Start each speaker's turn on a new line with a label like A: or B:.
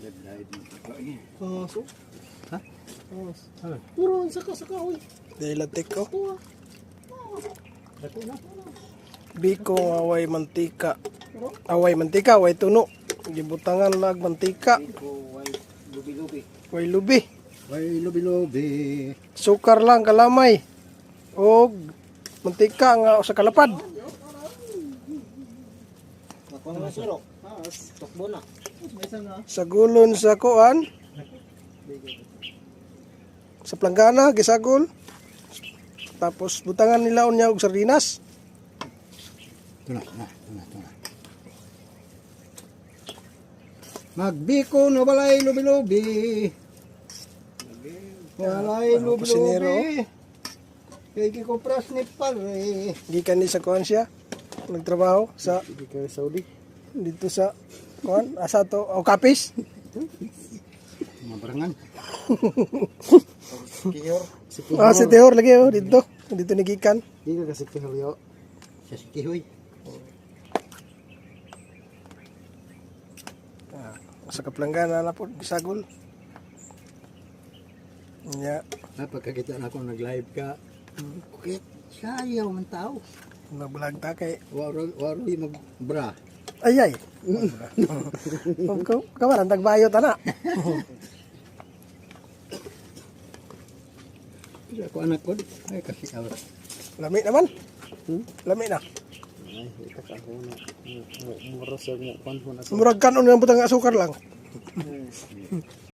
A: Kaso?
B: Ha?
A: Kaso.
B: Ano?
A: Puro ang saka saka oy.
C: Dilatik ko.
A: Kuha. Dako na.
C: Biko away mantika. Away mantika, away tuno. Gibutangan lag mantika.
A: Lubi-lubi.
C: Way lubi.
B: Way lubi-lubi.
C: Sukar lang kalamay. Og mantika nga sa kalapad.
A: Ako na siro. Mas tukbo na.
C: Sa gulon sa kuan. Sa planggana, gisagol. Tapos butangan nila unya og sardinas.
B: Ito na, na, ito na, ito na. Magbiko na balay lubi-lubi. Walay
C: Ano,
B: lubi-lubi. Kay kikopras ni pare.
C: Gikan ni sa kuan siya. Nagtrabaho sa
A: Saudi.
C: dito sa kuan asa to o kapis.
B: Mabarangan.
A: Si
C: Ah, si Teor lagi oh dito. Dito ni gikan.
A: Hindi ka kasi Kiyor.
B: Sa sikihoy.
C: Sa kaplanggana na po gisagol. Nya,
B: Ah, pagkakita na ako nag-live ka. Kukit, sayaw man tao.
C: Nagbulag ta kay
B: Waro, waroy mag-bra.
C: ay ay. Ko kawaran tagbayot ana.
B: Kasi ako anak ko, ay kasi awat.
C: Lami naman. Lami na.
A: Na. Sa na sa.
C: Murag kanon nga butang asukar lang.